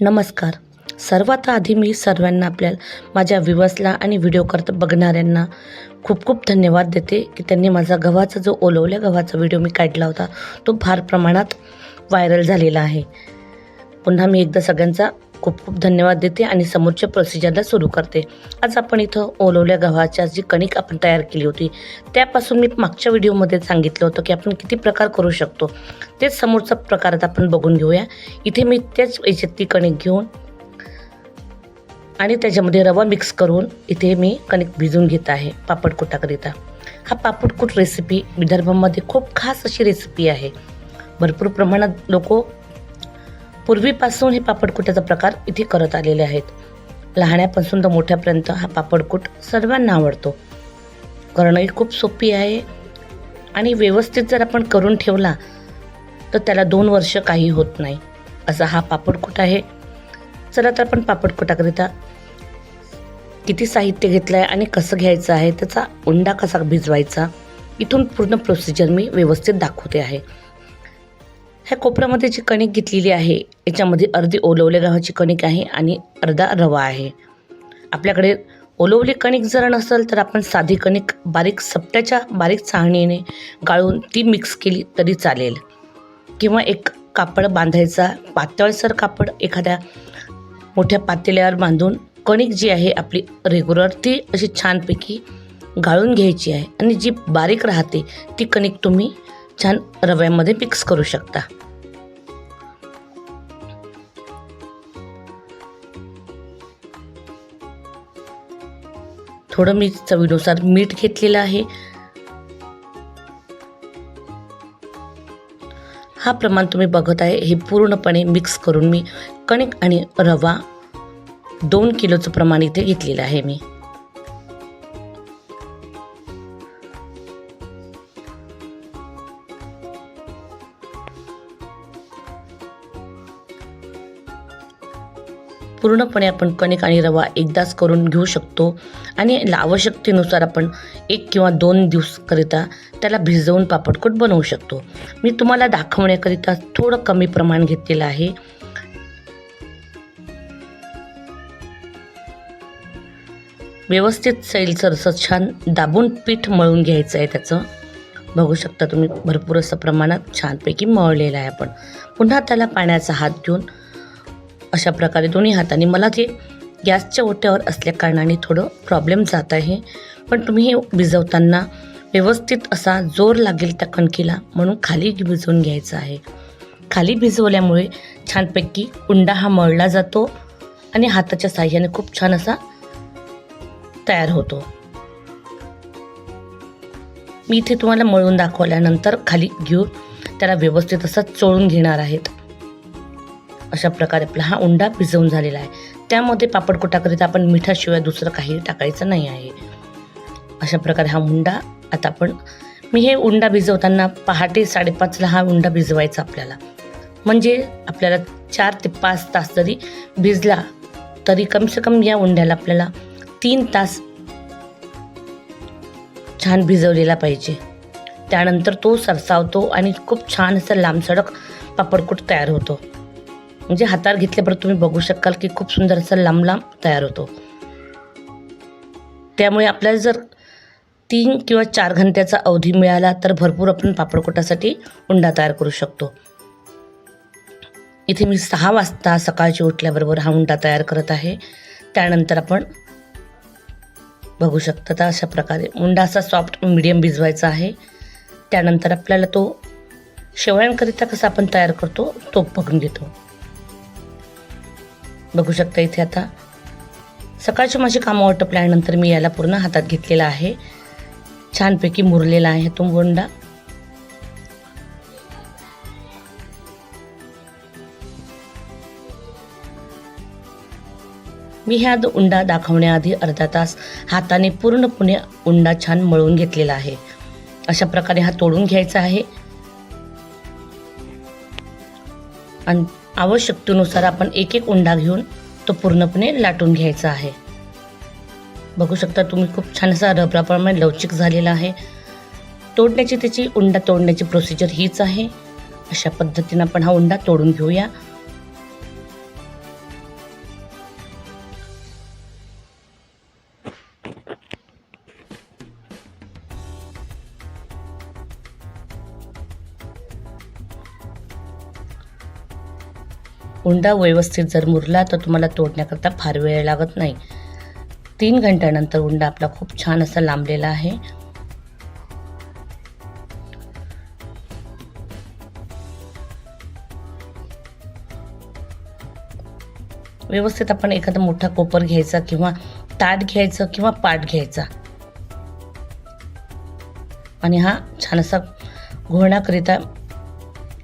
नमस्कार. सर्वात आधी मी सर्वांना आपल्या माझ्या विवसला आणि व्हिडिओ करत बघणाऱ्यांना खूप खूप धन्यवाद देते की त्यांनी माझा गव्हाचा जो ओलवल्या गव्हाचा व्हिडिओ मी काढला होता तो फार प्रमाणात व्हायरल झालेला आहे. पुन्हा मी एकदा सगळ्यांचा खूप खूप धन्यवाद देते आणि समोरच्या प्रोसिजरला सुरू करते. आज आपण इथं ओलवल्या गव्हाच्या जी कणिक आपण तयार केली होती त्यापासून मी मागच्या व्हिडिओमध्ये सांगितलं होतं की आपण किती प्रकार करू शकतो. तेच समोरचा प्रकार आता आपण बघून घेऊया. इथे मी त्याच याच्यात ती कणिक घेऊन आणि त्याच्यामध्ये रवा मिक्स करून इथे मी कणिक भिजवून घेत आहे पापडकुटाकरिता हा पापडकुट रेसिपी विदर्भामध्ये खूप खास अशी रेसिपी आहे. भरपूर प्रमाणात लोक पूर्वीपासून हे पापडकुटाचा प्रकार इथे करत आलेले आहेत. लहाण्यापासून तर मोठ्यापर्यंत हा पापडकुट सर्वांना आवडतो. करणंही खूप सोपी आहे आणि व्यवस्थित जर आपण करून ठेवला तर त्याला दोन वर्ष काही होत नाही. असा हा पापडकुट आहे. चला तर आपण पापडकुटाकरिता किती साहित्य घेतलं आहे आणि कसं घ्यायचं आहे त्याचा उंडा कसा भिजवायचा इथून पूर्ण प्रोसिजर मी व्यवस्थित दाखवते आहे. ह्या कोपऱ्यामध्ये जी कणिक घेतलेली आहे याच्यामध्ये अर्धी ओलवल्या गव्हाची कणिक आहे आणि अर्धा रवा आहे. आपल्याकडे ओलवली कणिक जर नसेल तर आपण साधी कणिक बारीक सपट्याच्या बारीक चाळणीने गाळून ती मिक्स केली तरी चालेल. किंवा एक कापड बांधायचा पातळसर कापड एखाद्या मोठ्या पातेल्यावर बांधून कणिक जी आहे आपली रेग्युलर ती अशी छानपैकी गाळून घ्यायची आहे. आणि जी बारीक राहते ती कणिक तुम्ही छान रव्यामध्ये मिक्स करू शकता. थोडं मी चवीनुसार मीठ घेतलेलं आहे. हा प्रमाण तुम्ही बघत आहे हे पूर्णपणे मिक्स करून मी कणिक आणि रवा दोन किलोचं प्रमाण इथे घेतलेलं आहे मी. पूर्णपणे आपण कणिक आणि रवा एकदाच करून घेऊ शकतो. आणि आवश्यकतेनुसार आपण एक किंवा दोन दिवसकरिता त्याला भिजवून पापडकोट बनवू शकतो. मी तुम्हाला दाखवण्याकरिता थोडं कमी प्रमाण घेतलेलं आहे. व्यवस्थित सैलसर असं छान दाबून पीठ मळून घ्यायचं आहे त्याचं. बघू शकता तुम्ही भरपूर असं प्रमाणात छानपैकी मळलेलं आहे आपण. पुन्हा त्याला पाण्याचा हात घेऊन अशा प्रकारे दोन्ही हाताने मला ते गॅसच्या ओट्यावर असल्या कारणाने थोडं प्रॉब्लेम जात आहे. पण तुम्ही हे भिजवताना व्यवस्थित असा जोर लागेल त्या कणकीला म्हणून खाली भिजवून घ्यायचं आहे. खाली भिजवल्यामुळे छानपैकी उंडा हा मळला जातो आणि हाताच्या साह्याने खूप छान असा तयार होतो. मी इथे तुम्हाला मळून दाखवल्यानंतर खाली घेऊन त्याला व्यवस्थित असा चोळून घेणार आहेत. अशा प्रकारे आपला हा उंडा भिजवून झालेला आहे. त्यामध्ये पापडकुटाकरिता आपण मिठाशिवाय दुसरं काही टाकायचं नाही आहे. अशा प्रकारे हा उंडा आता आपण मी हे उंडा भिजवताना पहाटे साडेपाचला हा उंडा भिजवायचा आपल्याला. म्हणजे आपल्याला चार ते पाच तास जरी भिजला तरी कमसे कम या उंड्याला आपल्याला तीन तास छान भिजवलेला पाहिजे. त्यानंतर तो सरसावतो आणि खूप छान असं लांबसडक पापडकुट तयार होतो. म्हणजे हातावर घेतल्यापर्यंत तुम्ही बघू शकाल की खूप सुंदर असं लांब लांब तयार होतो. त्यामुळे आपल्याला जर तीन किंवा चार घंट्याचा अवधी मिळाला तर भरपूर आपण पापडकोटासाठी उंडा तयार करू शकतो. इथे मी सहा वाजता सकाळची उठल्याबरोबर हा उंडा तयार करत आहे. त्यानंतर आपण बघू शकता तर अशा प्रकारे उंडा असा सॉफ्ट मिडियम भिजवायचा आहे. त्यानंतर आपल्याला तो शेवळ्यांकरिता कसा आपण तयार करतो तो बघून घेतो. बघू शकता इथे आता. सकाळची माझी कामं आटपल्यानंतर मी याला पूर्ण हातात घेतलेला आहे. छानपैकी मुरलेला आहे तो गोंडा मी ह्या उंडा दाखवण्याआधी अर्धा तास हाताने पूर्णपणे उंडा छान मळून घेतलेला आहे. अशा प्रकारे हा तोडून घ्यायचा आहे. आणि आवश्यकतेनुसार आपण एक एक उंडा घेऊन तो पूर्णपणे लाटून घ्यायचा आहे. बघू शकता तुम्ही खूप छान असा रबराप्रमाणे लवचिक झालेला आहे. तोडण्याची त्याची उंडा तोडण्याची प्रोसिजर हीच आहे. अशा पद्धतीनं आपण हा उंडा तोडून घेऊया. उंडा व्यवस्थित जर मुरला तर तुम्हाला तोडण्याकरता फार वेळ लागत नाही. तीन घंट्यानंतर उंडा आपला खूप छान असा लांबलेला आहे. व्यवस्थित आपण एखादा मोठा कोपर घ्यायचा किंवा ताट घ्यायचं किंवा पाट घ्यायचा. आणि हा छान असा घोळण्याकरिता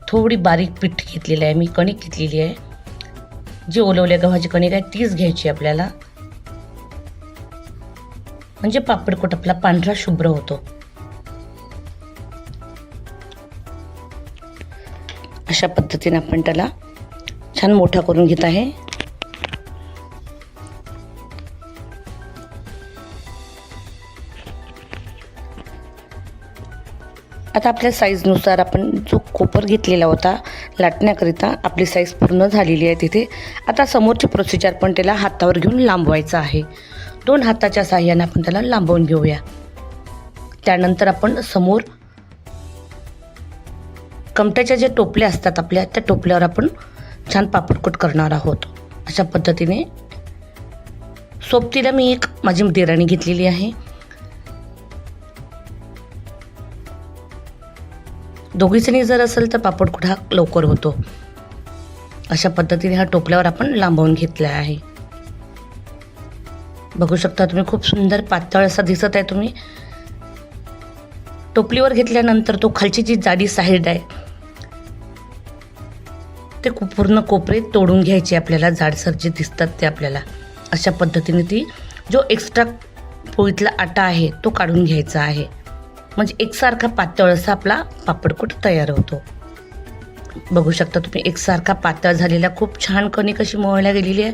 थोडी बारीक पीठ घेतलेली आहे. मी कणिक घेतलेली आहे. जी ओलवल्या गव्हाची कणिक आहे तीच घ्यायची आपल्याला. म्हणजे पापडकोट आपला पांढरा शुभ्र होतो. अशा पद्धतीने आपण त्याला छान मोठा करून घेत आहे. आता आपल्या साईजनुसार आपण जो कोपर घेतलेला होता लाटण्याकरिता आपली साईज पूर्ण झालेली आहे तिथे. आता समोरची प्रोसिजर पण त्याला हातावर घेऊन लांबवायचं आहे. दोन हाताच्या साह्याने आपण त्याला लांबवून घेऊया. त्यानंतर आपण समोर कमट्याच्या ज्या टोपल्या असतात आपल्या त्या टोपल्यावर आपण छान पापडकुट करणार आहोत. अशा पद्धतीने सोबतीला मी एक माझी देराणी घेतलेली आहे. दोघीजणी जर असेल तर पापडकुट हा लवकर होतो. अशा पद्धतीने हा टोपल्यावर आपण लांबवून घेतला आहे. बघू शकता तुम्ही खूप सुंदर पातळ असा दिसत आहे तुम्ही. टोपलीवर घेतल्यानंतर तो खालची जी जाडी साईड आहे ते पूर्ण कोपरे तोडून घ्यायचे आपल्याला जाडसर जे दिसतात ते आपल्याला. अशा पद्धतीने ती जो एक्स्ट्रा पोळीतला आटा आहे तो काढून घ्यायचा आहे. म्हणजे एकसारखा पातळ असा आपला पापडकुट तयार होतो. बघू शकता तुम्ही एकसारखा पातळ झालेला खूप छान कणिक अशी मळल्या गेलेली आहे.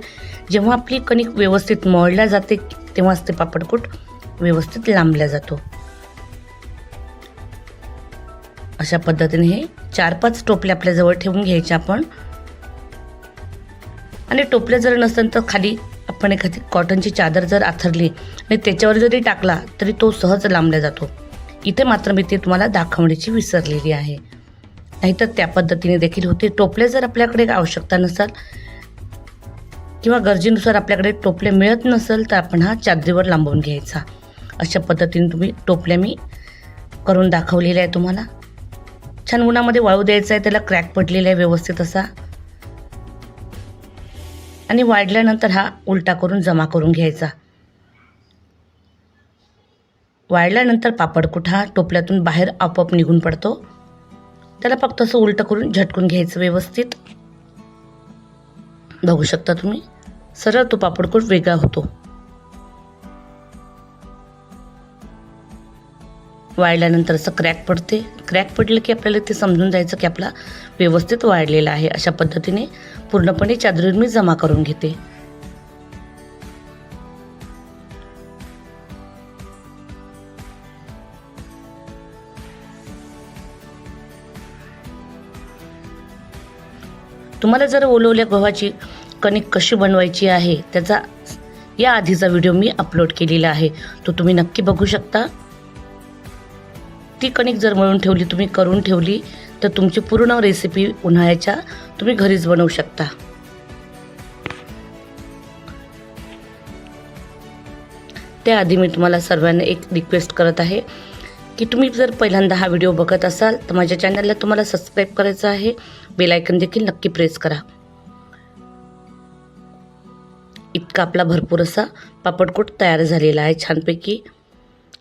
जेव्हा आपली कणिक व्यवस्थित मळल्या जाते तेव्हाच ते पापडकुट व्यवस्थित लांबल्या जातो. अशा पद्धतीने हे चार पाच टोपले आपल्याजवळ ठेवून घ्यायचे आपण. आणि टोपले जर नसेल तर खाली आपण एखादी कॉटनची चादर जर आथरली आणि त्याच्यावर जरी टाकला तरी तो सहज लांबला जातो. इथे मात्र मी ते तुम्हाला दाखवण्याची विसरलेली आहे. नाहीतर त्या पद्धतीने देखील होते. टोपले जर आपल्याकडे आवश्यकता नसेल किंवा गरजेनुसार आपल्याकडे टोपले मिळत नसेल तर आपण हा चादरीवर लांबवून घ्यायचा. अशा पद्धतीने तुम्ही टोपल्या मी करून दाखवलेल्या आहे तुम्हाला. छान उन्हामध्ये वाळू द्यायचा आहे त्याला क्रॅक पडलेला आहे व्यवस्थित असा. आणि वाढल्यानंतर हा उलटा करून जमा करून घ्यायचा. वाळल्यानंतर पापडकुट हा टोपल्यातून बाहेर आपोआप निघून पडतो. त्याला फक्त असं उलटं करून झटकून घ्यायचं व्यवस्थित. बघू शकता तुम्ही सरळ तो पापडकुट वेगळा होतो. वाळल्यानंतर असं क्रॅक पडते. क्रॅक पडलं की आपल्याला ते समजून जायचं की आपला व्यवस्थित वाळलेला आहे अशा पद्धतीने पूर्णपणे चादरीवर मी जमा करून घेते. तुम्हाला जर ओलवल्या गव्हाची कणिक कशी बनवायची आहे त्याचा या आधीचा व्हिडिओ मी अपलोड केलेला आहे. तो तुम्ही नक्की बघू शकता. ती कणिक जर मळून ठेवली तुम्ही करून ठेवली तर तुमची पूर्ण रेसिपी उन्हाळ्याच्या तुम्ही घरीच बनवू शकता. त्याआधी मी तुम्हाला सर्वांना एक रिक्वेस्ट करत आहे. की तुम्ही जर पहिल्यांदा हा व्हिडिओ बघत असाल तर माझ्या चॅनलला तुम्हाला सबस्क्राईब करायचं आहे. बेलायकन देखील नक्की प्रेस करा. इतका आपला भरपूर असा पापडकोट तयार झालेला आहे छानपैकी.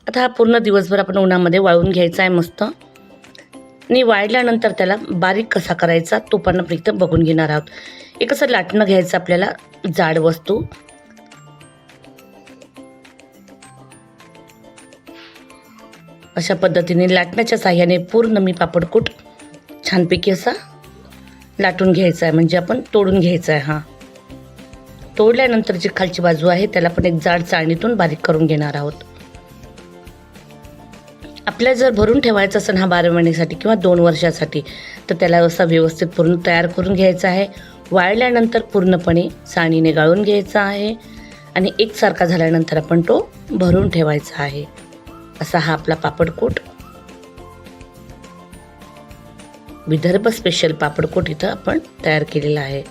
आता हा पूर्ण दिवसभर आपण उन्हामध्ये वाळून घ्यायचा आहे मस्त. आणि वाळल्यानंतर त्याला बारीक कसा करायचा तो पण आपण इथं बघून घेणार आहोत. एक असं लाटणं घ्यायचं आपल्याला जाड वस्तू. अशा पद्धतीने लाटण्याच्या साह्याने पूर्ण मी पापडकूट छानपैकी असा लाटून घ्यायचा आहे म्हणजे आपण तोडून घ्यायचा आहे हा. तोडल्यानंतर जी खालची बाजू आहे त्याला आपण एक जाड चाळणीतून बारीक करून घेणार आहोत. आपल्याला जर भरून ठेवायचं असेल हा बारा महिन्यासाठी किंवा दोन वर्षासाठी तर त्याला असा व्यवस्थित पूर्ण तयार करून घ्यायचा आहे. वाळल्यानंतर पूर्णपणे चाळणीने गाळून घ्यायचा आहे. आणि एकसारखा झाल्यानंतर आपण तो भरून ठेवायचा आहे. असा हा आपला पापडकोट. विदर्भ स्पेशल पापडकोट इथं आपण तयार केलेला आहे.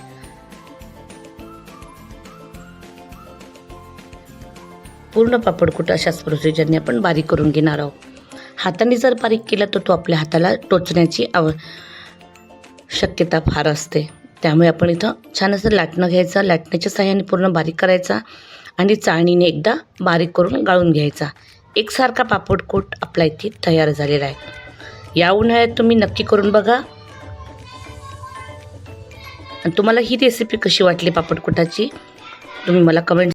पूर्ण पापडकोट अशाच प्रोसिजरने आपण बारीक करून घेणार आहोत. हाताने जर बारीक केला तर तो आपल्या हाताला टोचण्याची आव शक्यता फार असते. त्यामुळे आपण इथं छान असं लाटणं घ्यायचं लाटण्याच्या साह्याने पूर्ण बारीक करायचा आणि चाळणीने एकदा बारीक करून गाळून घ्यायचा. एकसारखा पापडकूट आपला इथे तयार झालेला आहे. या उन्हाळ्यात तुम्ही नक्की करून बघा. आणि तुम्हाला ही रेसिपी कशी वाटली पापडकुटाची तुम्ही मला कमेंट